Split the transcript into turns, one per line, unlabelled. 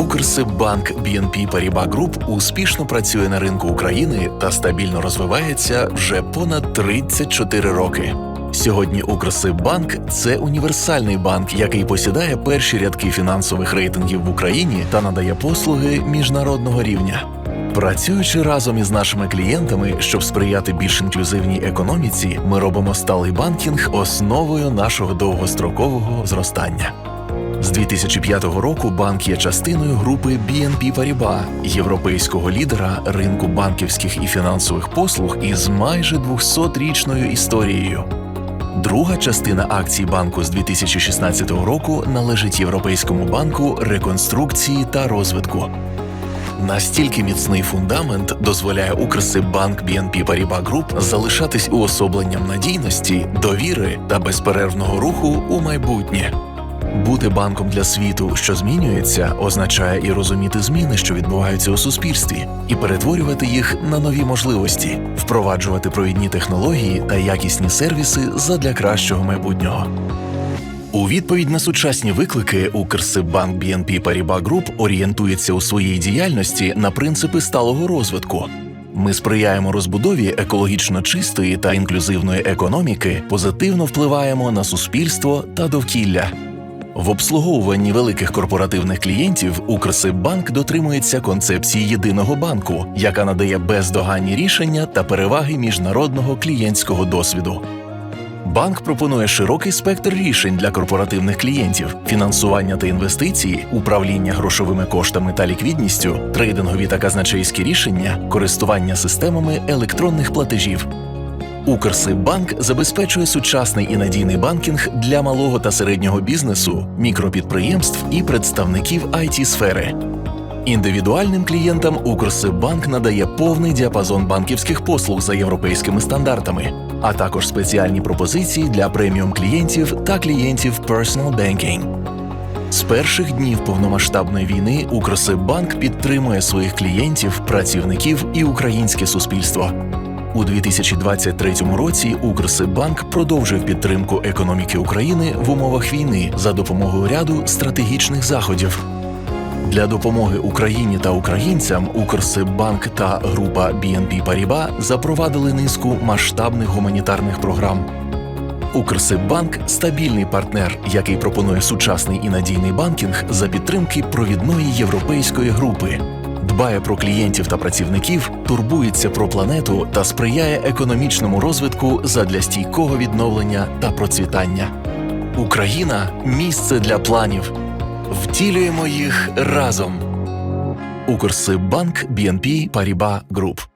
Укрсиббанк BNP Paribas Group успішно працює на ринку України та стабільно розвивається вже понад 34 роки. Сьогодні Укрсиббанк це універсальний банк, який посідає перші рядки фінансових рейтингів в Україні та надає послуги міжнародного рівня. Працюючи разом із нашими клієнтами, щоб сприяти більш інклюзивній економіці, ми робимо сталий банкінг основою нашого довгострокового зростання. З 2005 року банк є частиною групи BNP Paribas, європейського лідера ринку банківських і фінансових послуг із майже 200-річною історією. Друга частина акцій банку з 2016 року належить Європейському банку реконструкції та розвитку. Настільки міцний фундамент дозволяє Укрсиббанк BNP Paribas Group залишатись уособленням надійності, довіри та безперервного руху у майбутнє. Бути банком для світу, що змінюється, означає і розуміти зміни, що відбуваються у суспільстві, і перетворювати їх на нові можливості, впроваджувати провідні технології та якісні сервіси задля кращого майбутнього. У відповідь на сучасні виклики Укрсиббанк BNP Paribas Group орієнтується у своїй діяльності на принципи сталого розвитку. Ми сприяємо розбудові екологічно чистої та інклюзивної економіки, позитивно впливаємо на суспільство та довкілля. В обслуговуванні великих корпоративних клієнтів Укрсиббанк дотримується концепції єдиного банку, яка надає бездоганні рішення та переваги міжнародного клієнтського досвіду. Банк пропонує широкий спектр рішень для корпоративних клієнтів: фінансування та інвестиції, управління грошовими коштами та ліквідністю, трейдингові та казначейські рішення, користування системами електронних платежів. Укрсиббанк забезпечує сучасний і надійний банкінг для малого та середнього бізнесу, мікропідприємств і представників it сфери Індивідуальним клієнтам Укрсиббанк надає повний діапазон банківських послуг за європейськими стандартами, а також спеціальні пропозиції для преміум клієнтів та клієнтів Personal Banking. З перших днів повномасштабної війни Укрсиббанк підтримує своїх клієнтів, працівників і українське суспільство. У 2023 році Укрсиббанк продовжив підтримку економіки України в умовах війни за допомогою ряду стратегічних заходів. Для допомоги Україні та українцям Укрсиббанк та група BNP Paribas запровадили низку масштабних гуманітарних програм. Укрсиббанк стабільний партнер, який пропонує сучасний і надійний банкінг за підтримки провідної європейської групи. Дбає про клієнтів та працівників, турбується про планету та сприяє економічному розвитку задля стійкого відновлення та процвітання. Україна місце для планів. Втілюємо їх разом. Укрсиббанк BNP Paribas Group